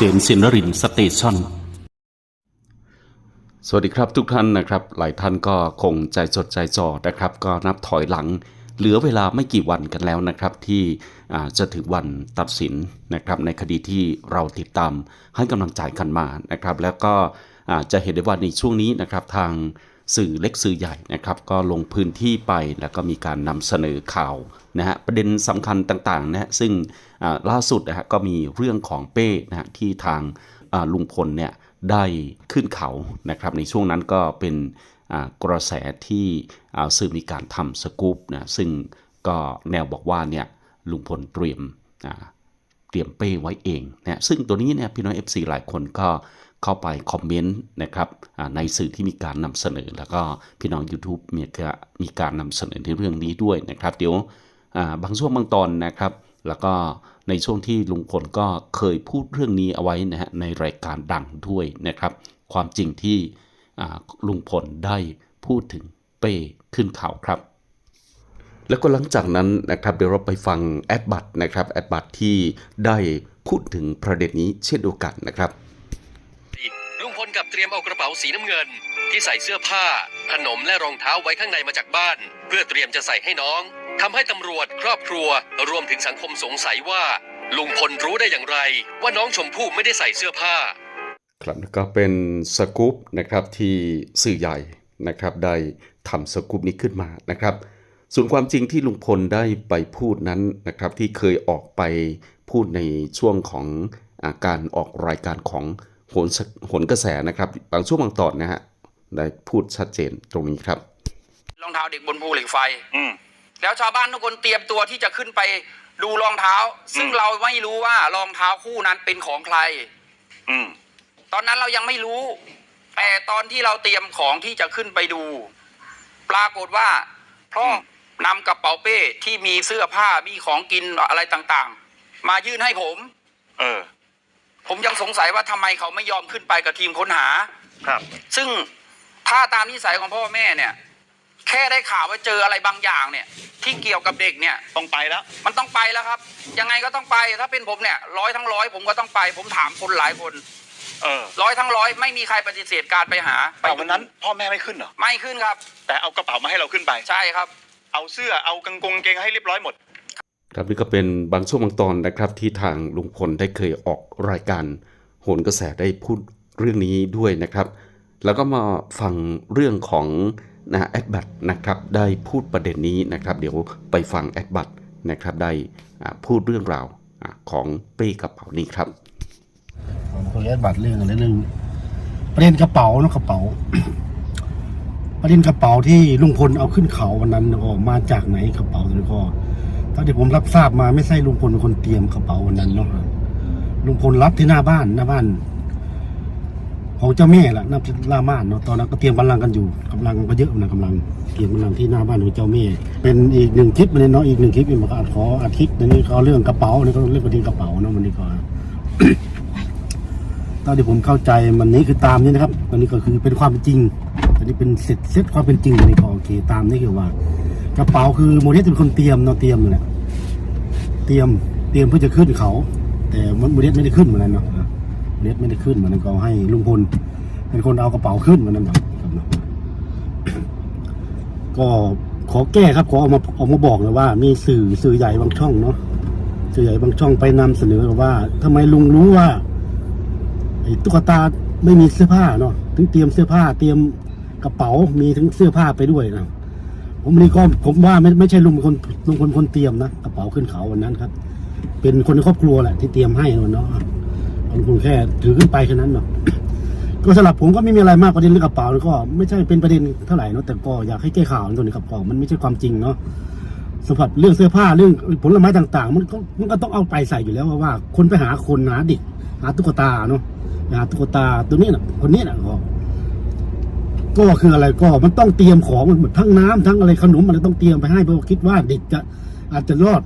ษมสินรินสเตชันสวัสดีครับทุกท่านนะครับ หลายท่านก็คงใจจดใจจ่อนะครับ ก็นับถอยหลัง เหลือเวลาไม่กี่วันกันแล้วนะครับ ที่จะถึงวันตัดสินนะครับ ในคดีที่เราติดตามให้กำลังใจกันมานะครับ แล้วก็จะเห็นได้ว่าในช่วงนี้นะครับทาง สื่อเล็กสื่อใหญ่นะครับ ก็ลงพื้นที่ไปแล้วก็มีการนำเสนอข่าวนะฮะประเด็นสำคัญต่างๆนะฮะซึ่งล่าสุดนะฮะก็มีเรื่องของเป้นะฮะที่ทางลุงพลเนี่ยได้ขึ้นเขานะครับในช่วงนั้นก็เป็นกระแสที่สื่อมีการทำสกู๊ปนะซึ่งก็แนวบอกว่าเนี่ยลุงพลเตรียมอ่า เตรียมเป้ไว้เองนะซึ่งตัวนี้เนี่ยพี่น้อง FC หลายคนก็เข้าไปคอมเมนต์นะครับในสื่อที่มีการนำเสนอ แล้วก็พี่น้อง YouTube มีการมีการนำเสนอในเรื่องนี้ด้วยนะครับ เดี๋ยวบางช่วงบางตอนนะครับ แล้วก็ในช่วงที่ลุงพลก็เคยพูดเรื่องนี้เอาไว้นะฮะในรายการดังด้วยนะครับ ความจริงที่ลุงพลได้พูดถึงเป้ขึ้นเขาครับ แล้วก็หลังจากนั้นนะครับเดี๋ยวเราไปฟังแอดบัตนะครับแอดบัตที่ได้พูดถึงประเด็นนี้เช่นเดียวกันนะครับลุงพลกับเตรียมเอากระเป๋าสีน้ำเงิน ที่ใส่เสื้อผ้า ขนมและรองเท้าไว้ข้างในมาจากบ้าน เพื่อเตรียมจะใส่ให้น้องทำให้ตำรวจครอบครัว รวมถึงสังคมสงสัยว่าลุงพลรู้ได้อย่างไร ว่าน้องชมพู่ไม่ได้ใส่เสื้อผ้า ครับแล้วก็เป็นสกู๊ปนะครับที่สื่อใหญ่นะครับได้ทำสกู๊ปนี้ขึ้นมานะครับ ส่วนความจริงที่ลุงพลได้ไปพูดนั้นนะครับที่เคยออกไปพูดในช่วงของอาการออกรายการของโหนสโหนกระแสนะครับ บางช่วงบางตอนนะฮะได้พูดชัดเจนตรงนี้ครับรองเท้าเด็กบนภูเหล็กไฟอืมแล้วชาวบ้านทุกคนเตรียมตัวที่จะขึ้นไปดูรองเท้า ซึ่งอืมเราไม่รู้ว่ารองเท้าคู่นั้นเป็นของใครอืมตอนนั้นเรายังไม่รู้ แต่ตอนที่เราเตรียมของที่จะขึ้นไปดู ปรากฏว่าพ่อ นำกระเป๋าเป้ที่มีเสื้อผ้ามีของกินอะไรต่างๆ มายื่นให้ผม เออ ผมยังสงสัยว่าทำไมเขาไม่ยอมขึ้นไปกับทีมค้นหา ครับ ซึ่งถ้าตามนิสัยของพ่อแม่เนี่ย แค่ได้ข่าวว่าเจออะไรบางอย่างเนี่ย ที่เกี่ยวกับเด็กเนี่ย ต้องไปแล้ว มันต้องไปแล้วครับ ยังไงก็ต้องไปถ้าเป็นผมเนี่ยร้อยทั้งร้อยผมก็ต้องไป ผมถามคนหลายคนเออร้อยทั้งร้อยไม่มีใครปฏิเสธการไปหาไปแต่วันนั้น พ่อแม่ไม่ขึ้นเหรอไม่ขึ้นครับ แต่เอากระเป๋ามาให้เราขึ้นไป ใช่ครับ เอาเสื้อเอากางกงเกงให้เรียบร้อยหมด ครับนี่ก็เป็นบางช่วงบางตอนนะครับที่ทางลุงพลได้เคยออกรายการโหนกระแสได้พูดเรื่องนี้ด้วยนะครับ แล้วก็มาฟังเรื่องของนะแอดบัตนะครับได้พูดประเด็นนี้นะครับ เดี๋ยวไปฟังแอดบัตนะครับได้อ่าพูดเรื่องราวอ่าของเป้กระเป๋านี้ครับผมขออนุญาตบัตรเรื่องอะไรเรื่องประเด็นกระเป๋าเนอะกระเป๋า ประเด็นกระเป๋าที่ลุงพลเอาขึ้นเขาวันนั้นก็มาจากไหนกระเป๋าตัวนี้ก็เท่าที่ผมรับทราบมาไม่ใช่ลุงพลเป็นคนเตรียมกระเป๋าวันนั้นเนาะลุงพลรับที่หน้าบ้านหน้าบ้านของเจ้าแม่ละน้าหน้าบ้านเนาะตอนนั้นก็เตรียมกำลังกันอยู่กำลังก็เยอะนะกำลังเตรียมกำลังที่หน้าบ้านของเจ้าแม่ เป็นอีกหนึ่งคลิปเลยเนาะอีกหนึ่งคลิปมันก็อาขออาทิตย์นี้เขาเรื่องกระเป๋านี่ก็เรื่องประเด็นกระเป๋าเนาะวันนี้ก็ตอนที่ผมเข้าใจมันนี้คือตามนี้นะครับอันนี้ก็คือเป็นความจริง อันนี้เป็นเสร็จเซตความเป็นจริงอันนี้ก็โอเคตามนี้คือว่า กระเป๋าคือโมเดสเป็นคนเตรียมเนาะเตรียมนั่นแหละเตรียมเตรียมเพื่อจะขึ้นเขา แต่โมเดสไม่ได้ขึ้นเหมือนนั้นเนาะโมเดสไม่ได้ขึ้นเหมือนนั้นก็ให้ลุงพลเป็นคนเอากระเป๋าขึ้นเหมือนนั้นครับก็ขอแก้ครับขอออกมาออกมาบอกเลยว่า มีสื่อสื่อใหญ่บางช่องเนาะสื่อใหญ่บางช่องไปนำเสนอว่าทำไมลุงรู้ว่าไอ้ตุ๊กตาไม่มีเสื้อผ้าเนาะถึงเตรียมเสื้อผ้าเตรียม กระเป๋ามีทั้งเสื้อผ้าไปด้วยนะผมนี่ก็ผมว่าไม่ไม่ใช่ลุงเป็นคนลุงคนคนเตรียมนะกระเป๋าขึ้นเขาวันนั้นครับ เป็นคนในครอบครัวแหละที่เตรียมให้มันเนาะลุงพลแค่ถือขึ้นไปแค่นั้นเนาะก็สำหรับผมก็ไม่มีอะไรมากประเด็นเรื่องกระเป๋าแล้วก็ ไม่ใช่เป็นประเด็นเท่าไหร่เนาะแต่ก็อยากให้แก้ข่าวตัวนี้กับของมันไม่ใช่ความจริงเนาะสำหรับเรื่องเสื้อผ้าเรื่องผลไม้ต่าง ๆ มันก็มันก็ต้องเอาไปใส่อยู่แล้วว่าคนไปหาคนหาเด็กหาตุ๊กตาเนาะนะฮะตุ๊กตาตัวนี้นะคนนี้นะ ก็คืออะไรก็มันต้องเตรียมของมันหมดทั้งน้ำทั้งอะไรขนมอะไรต้องเตรียมไปให้เพราะคิดว่าเด็กจะอาจจะรอด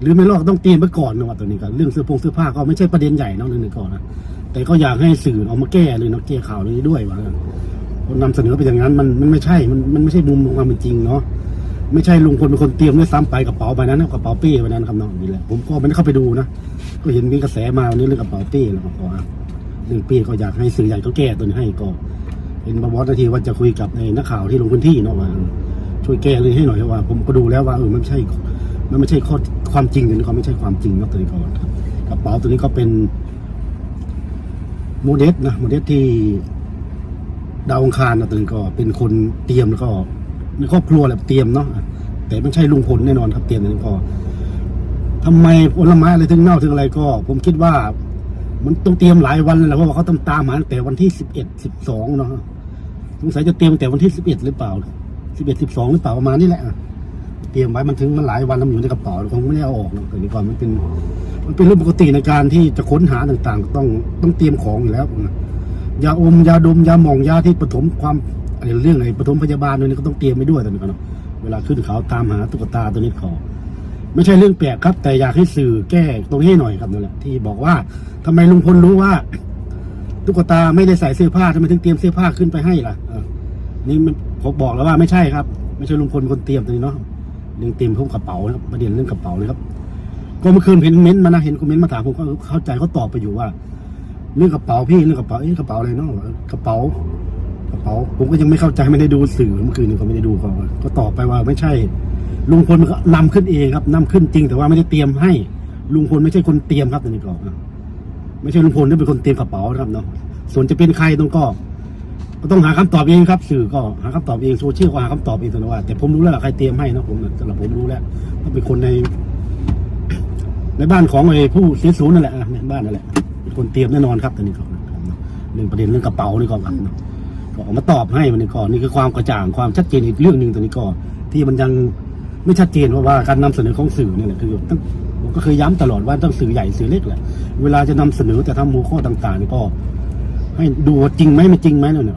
หรือไม่รอดต้องเตรียมไปก่อนนะว่าตัวนี้ก็เรื่องเสื้อผงเสื้อผ้าก็ไม่ใช่ประเด็นใหญ่เนอกเรื่องก่อนนะแต่ก็อยากให้สื่อเอามาแก้เลยเนาะแก้ข่าวนี้ด้วยว่าคนนำเสนอไปอย่างนั้นมันมันไม่ใช่มันมันไม่ใช่มุมของความเป็นจริงเนาะไม่ใช่ลุงพลเป็นคนเตรียมด้วยซ้ำไปกระเป๋าใบนั้นกระเป๋าเป้ใบนั้นครับน้องนี่แหละผมก็ไม่ได้เข้าไปดูนะก็เห็นมีกระแสมาวันนี้เรื่องกระเป๋าเป้แล้วก็ขออะเรื่องเป้ก็อยากให้สื่อใหญ่เขาแก้ตัวนี้ให้ก็ เป็นบวรนาทีว่าจะคุยกับในนักข่าวที่ลงพื้นที่เนาะว่าช่วยแก้เลยให้หน่อยว่า ผมก็ดูแล้วว่าเออมันไม่ใช่มันไม่ใช่ข้อความจริงตัวนี้ไม่ใช่ความจริงนาะตัวนี้ก่อนครับกระเป๋าตัวนี้ก็เป็นโมเดสนะโมเดสที่ดาวองคารนะตัวนี้ก็เป็นคนเตรียมแล้วก็ในครอบครัวแหละเตรียมเนาะแต่ไม่ใช่ลุงพลแน่นอนครับเตรียมตัวนี้ก็ทำไมผลไม้อะไรถึงเน่าถึงอะไรก็ ผมคิดว่า มันต้องเตรียมหลายวันเลยและเพราะว่าเขาต้องตามหาตั้งแต่วันที่สิบเอ็ดสิบสองเนาะ สงสัยจะเตรียมแต่วันที่สิบเอ็ดหรือเปล่าสิบเอ็ดสิบสองหรือเปล่าประมาณนี้แหละเตรียมไว้มันถึงมันหลายวันแล้วมันอยู่ในกระเป๋าคงไม่ได้เอาออกหรอกแต่นี้ก่อนมันเป็น มันเป็นเรื่องปกติในการที่จะค้นหาต่างๆ ต้องต้องเตรียมของอยู่แล้วนะยาอมยาดมยาหมองยาที่ปฐมความอะไรเรื่องอะไรปฐมพยาบาลด้วยนี่ก็ต้องเตรียมไปด้วยตอนนี้ก่อนเนะเวลาขึ้นเขาตามหาตุ๊กตาตัวนี้ขอไม่ใช่เรื่องแปลกครับ แต่อยากให้สื่อแก้ตรงนี้หน่อยครับนั่นแหละที่บอกว่าทำไมลุงพลรู้ว่าตุ๊กตาไม่ได้ใส่เสื้อผ้าทำไมถึงเตรียมเสื้อผ้าขึ้นไปให้ล่ะ นี่มันผมบอกแล้วว่าไม่ใช่ครับ ไม่ใช่ลุงพลคนเตรียมตัวนี้เนาะเรื่องเตรียมพวกกระเป๋านะครับประเด็นเรื่องกระเป๋าเลยครับ ก็เมื่อคืนเห็นเม้นต์มานะเห็นคอมเมนต์มาถามผมก็เข้าใจเขาตอบไปอยู่ว่า เรื่องกระเป๋าพี่เรื่องกระเป๋าเอ๊ะกระเป๋าอะไรเนาะกระเป๋ากระเป๋า ผมก็ยังไม่เข้าใจไม่ได้ดูสื่อเมื่อคืนนี้ก็ไม่ได้ดูก็ก็ตอบไปว่าไม่ใช่ ลุงพลมันก็นำขึ้นเองครับนำขึ้นจริงแต่ว่าไม่ได้เตรียมให้ ลุงพลไม่ใช่คนเตรียมครับตัวนี้ก็อะไม่ใช่ลุงพลที่เป็นคนเตรียมกระเป๋านะครับเนาะส่วนจะเป็นใครต้องก็ก็ ต้องหาคำตอบเองครับ สื่อก็หาคำตอบเองโซเชียลก็หาคำตอบเองแต่ว่าแต่ผมรู้แล้วล่ะใครเตรียมให้นะผมนะสำหรับผมรู้แล้วต้องเป็นคนใน ในบ้านของไอ้ผู้เสียศูนย์นั่นแหละในบ้านนั่นแหละเป็นคนเตรียมแน่นอนครับตัวนี้ก่อนเรื่องประเด็นเรื่องกระเป๋านี่ก่อนครับเนาะก็ออกมาตอบให้มันนี่ก่อนนี่คือความกระจ่างความชัดเจนอีกเรื่องหนึ่งตัวนี้ก่อนที่มันยังไม่ชัดเจนเพราะว่าการนำเสนอของสื่อเนี่ยแหละคือต้องผมก็เคยย้ำตลอดว่าต้องสื่อใหญ่สื่อเล็กแหละเวลาจะนำเสนอแต่ทำหัวข้อต่างๆนี่ก็ ให้ดูว่าจริงไหมไม่จริงไหมเนี่ย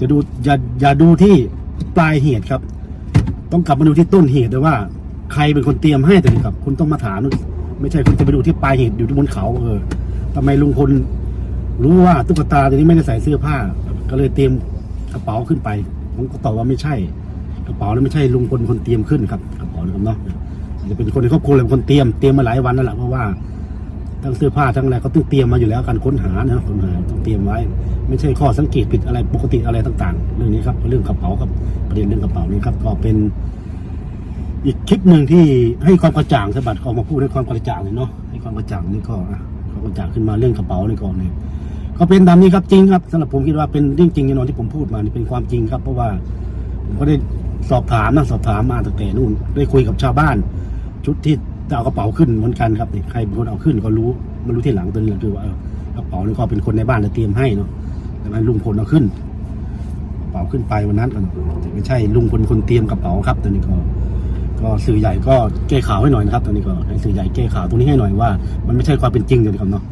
จะดูอย่าอย่าดูที่ปลายเหตุครับ ต้องกลับมาดูที่ต้นเหตุด้วยว่า ใครเป็นคนเตรียมให้แต่นี่ครับ คุณต้องมาถามไม่ใช่คุณจะไปดูที่ปลายเหตุอยู่ที่บนเขาเออทำไมลุงพลรู้ว่าตุ๊กตาตัวนี้ไม่ได้ใส่เสื้อผ้า ก็เลยเตรียมกระเป๋าขึ้นไปผมก็ตอบว่าไม่ใช่ กระเป๋านั้นไม่ใช่ลุงพลเป็นคนเตรียมขึ้นครับกระเป๋านะครับเนาะจะเป็นคนในครอบครัวเลยคนเตรียมเตรียมมาหลายวันนั่นแหละเพราะว่า ทั้งเสื้อผ้าทั้งอะไรเขาต้องเตรียมมาอยู่แล้วการค้นหานะค้นหาต้องเตรียมไว้ ไม่ใช่ข้อสังเกตผิดอะไรปกติอะไรต่างๆ เรื่องนี้ครับเรื่องกระเป๋าครับประเด็นเรื่องกระเป๋านี้ครับก็เป็น อีกคลิปหนึ่งที่ให้ความกระจ่างสบัดออกมาพูดให้ความกระจ่างเลยเนาะให้ความกระจ่างนี่ก็ความกระจ่างขึ้นมาเรื่องกระเป๋านี่ก่อนเนี่ยก็เป็นตามนี้ครับจริงครับสำหรับผมคิดว่าเป็นเรื่องจริงแน่นอนที่ผมพูดมานี่เป็นความจริงครับ เพราะว่าผมก็ได้สอบถามนะสอบถามมาตั้งแต่นู่นได้คุยกับชาวบ้าน ชุดที่ จะเอากระเป๋าขึ้นเหมือนกันครับนี่ใครเป็นคนเอาขึ้นก็รู้มารู้ที่หลังตัวนี้คือว่าเออกระเป๋านี่ก็เป็นคนในบ้านเตรียมให้เนาะแต่มันลุงพลเอาขึ้นกระเป๋าขึ้นไปวันนั้นก็แต่ไม่ใช่ลุงพลคนเตรียมกระเป๋าครับตัวนี้ก็ ก็สื่อใหญ่ก็แก้ข่าวให้หน่อยนะครับตอนนี้ก็ให้สื่อใหญ่แก้ข่าวตรงนี้ให้หน่อยว่า มันไม่ใช่ความเป็นจริงเลยนะครับเนาะ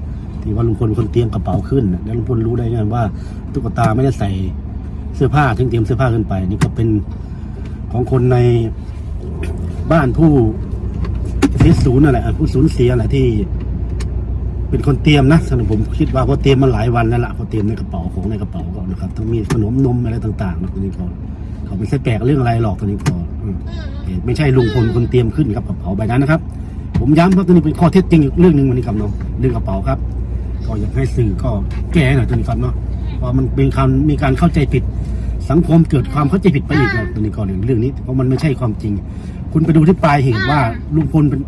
ที่ว่าลุงพลเป็นคนเตรียมกระเป๋าขึ้นแล้วลุงพลรู้ได้ไงว่าตุ๊กตาไม่ได้ใส่เสื้อผ้าถึงเตรียมเสื้อผ้าขึ้นไป นี่ก็เป็นของคนในบ้านผู้ สียศูนย์นั่นแหละผู้สูญเสียแหละที่ เป็นคนเตรียมนะสำหรับผมคิดว่าเขาเตรียมมาหลายวันแล้วล่ะเขาเตรียมในกระเป๋าของในกระเป๋าก่อนนะครับต้องมีขนมนมอะไรต่างๆนะตรงนี้ก่อนเขาไม่ใช่แปลกเรื่องอะไรหรอกตรงนี้ก่อนไม่ใช่ลุงพลคนเตรียมขึ้นครับกระเป๋าใบนั้นนะครับ ผมย้ำครับตัวนี้เป็นข้อเท็จจริงอีกเรื่องหนึ่งวันนี้ครับเนาะเรื่องกระเป๋าครับ ก็อยากให้สื่อก็แก้หน่อยตัวนี้ครับเนาะเพราะมันเป็นการมีการเข้าใจผิดสังคมเกิดความเข้าใจผิดไปอีกนะตัวนี้ก่อนเรื่องนี้เพราะมันไม่ใช่ความจริง คุณไปดูที่ปลายเหตุว่าลุงพลเป็น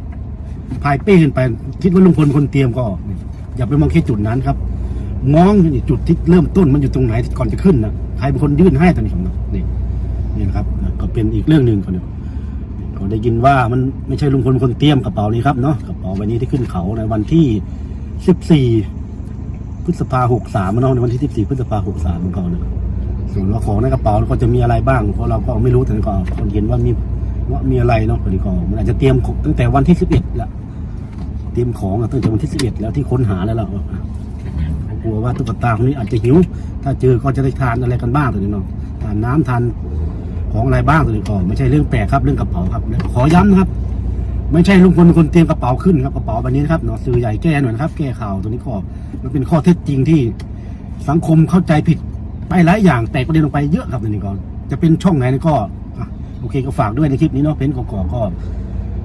พายเป้ขึ้นไป คิดว่าลุงพลคนเตรียมก็อย่าไปมองแค่จุดนั้นครับ มองจุดที่เริ่มต้นมันอยู่ตรงไหนก่อนจะขึ้นนะใครเป็นคนยื่นให้ตัวนี้ครับเนาะนี่นี่นะครับ ก็เป็นอีกเรื่องหนึ่งคนเดียวก็ได้ยินว่ามันไม่ใช่ลุงพลคนเตรียมกระเป๋านี้ครับเนาะกระเป๋าใบนี้ที่ขึ้นเขาในวันที่สิบสี่พฤษภาหกสามเนาะในวันที่สิบสี่พฤษภาหกสามของเขาเนี่ยส่วนว่าของในกระเป๋าก็จะมีอะไรบ้างเพราะเราก็ไม่รู้แต่ก็คนเห็นว่ามี ว่ามีอะไรเนาะคนนี้ก็มันอาจจะเตรียมของตั้งแต่วันที่สิบเอ็ดละเตรียมของตั้งแต่วันที่สิบเอ็ดแล้วที่ค้นหาแล้วล่ะกลัวว่าตุ๊กตาคนนี้อาจจะหิว ถ้าเจอก็จะได้ทานอะไรกันบ้างตัวนี้เนาะทานน้ำทานของอะไรบ้างตัวนี้ก็ไม่ใช่เรื่องแปลกครับเรื่องกระเป๋าครับขอย้ำนะครับ ไม่ใช่ลุงพลเป็นคนเตรียมกระเป๋าขึ้นครับกระเป๋าใบนี้นะครับเนาะสื่อใหญ่แก้หน่อยนะครับ แก้ข่าวตัวนี้ก็มันเป็นข้อเท็จจริงที่สังคมเข้าใจผิดไปหลายอย่างแตกประเด็นลงไปเยอะครับตัวนี้ก่อนจะเป็นช่องไหนก็ เคก็ฝากด้วยในคลิปนี้เนาะเพนกอกก็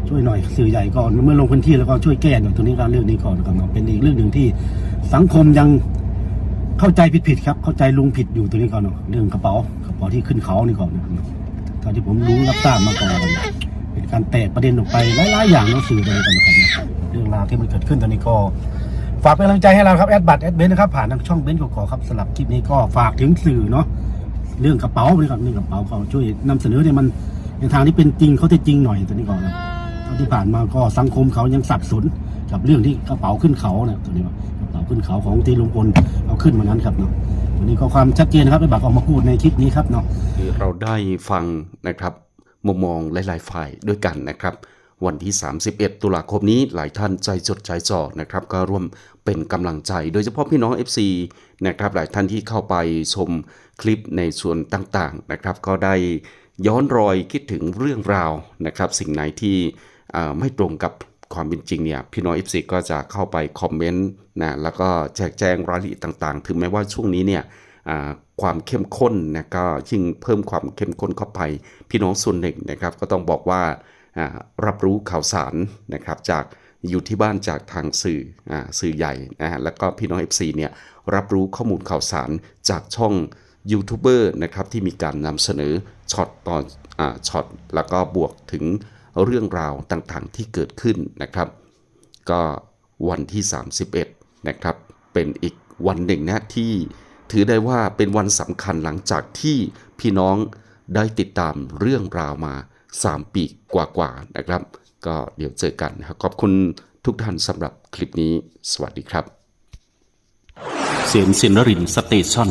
ช่วยหน่อยสื่อใหญ่ก่อนเมื่อลงพื้นที่แล้วก็ช่วยแก้หน่อยตรงนี้ก็เรื่องนี้ก่อนนะครับเนาะเป็นอีกเรื่องหนึ่งที่สังคมยังเข้าใจผิดๆครับ เข้าใจลุงผิดอยู่ตรงนี้ก่อนเนาะเรื่องกระเป๋ากระเป๋าที่ขึ้นเขานี่ก่อนนะครับเท่าที่ผมรู้รับทราบมาก่อนเป็นการแตกประเด็นออกไปหลายๆอย่างเนาะสื่อตรงนี้ก่อนนะครับเรื่องราวที่มันเกิดขึ้นตอนนี้ก็ฝากเป็นกำลังใจให้เราครับแอดบัตแอดเบนนะครับผ่านทางช่องเบนกอกๆครับสำหรับคลิปนี้ก็ฝากถึงสื่อเนาะเรื่องกระเป๋านี่ก่อนเรื่องกระเป๋าก็ช่วยนำเสนอเนี่ยมัน ในทางที่เป็นจริงเขาจะจริงหน่อยตัวนี้ก่อนนะเท่าที่ผ่านมาก็สังคมเขายังสับสนกับเรื่องที่กระเป๋าขึ้นเขาเนี่ยตัวนี้ว่ากระเป๋าขึ้นเขาของที่ลุงพลเอาขึ้นมานั้นครับเนาะวันนี้ก็ความชัดเจนนะครับไอ้บัตรออกมาพูดในคลิปนี้ครับเนาะเราได้ฟังนะครับมุมมองหลายๆฝ่ายด้วยกันนะครับ วันที่ 31 ตุลาคมนี้หลายท่านใจจดใจจ่อนะครับ ก็ร่วมเป็นกำลังใจ โดยเฉพาะพี่น้อง FC นะครับหลายท่านที่เข้าไปชมคลิปในส่วนต่างๆนะครับ ก็ได้ ย้อนรอยคิดถึงเรื่องราวนะครับ สิ่งไหนที่ไม่ตรงกับความเป็นจริงเนี่ยพี่น้อง FC ก็จะเข้าไปคอมเมนต์นะแล้วก็แจกแจงรายละเอียดต่างๆ ถึงแม้ว่าช่วงนี้เนี่ยความเข้มข้นนะก็ยิ่งเพิ่มความเข้มข้นเข้าไป พี่น้องส่วนหนึ่งนะครับ ก็ต้องบอกว่ารับรู้ข่าวสารนะครับจากอยู่ที่บ้านจากทางสื่ออสื่อใหญ่นะฮะแล้วก็พี่น้อง FC เนี่ยรับรู้ข้อมูลข่าวสารจากช่องยูทูบเบอร์นะครับที่มีการนำเสนอ ช็อตตอนอ่าช็อตแล้วก็บวกถึงเรื่องราวต่างๆที่เกิดขึ้นนะครับ ก็วันที่ 31 นะครับ เป็นอีกวันหนึ่งนะที่ถือได้ว่าเป็นวันสำคัญหลังจากที่พี่น้องได้ติดตามเรื่องราวมา 3 ปีกว่าๆนะครับ ก็เดี๋ยวเจอกันขอบคุณทุกท่านสำหรับคลิปนี้ สวัสดีครับ เสียงสินรินสเตชัน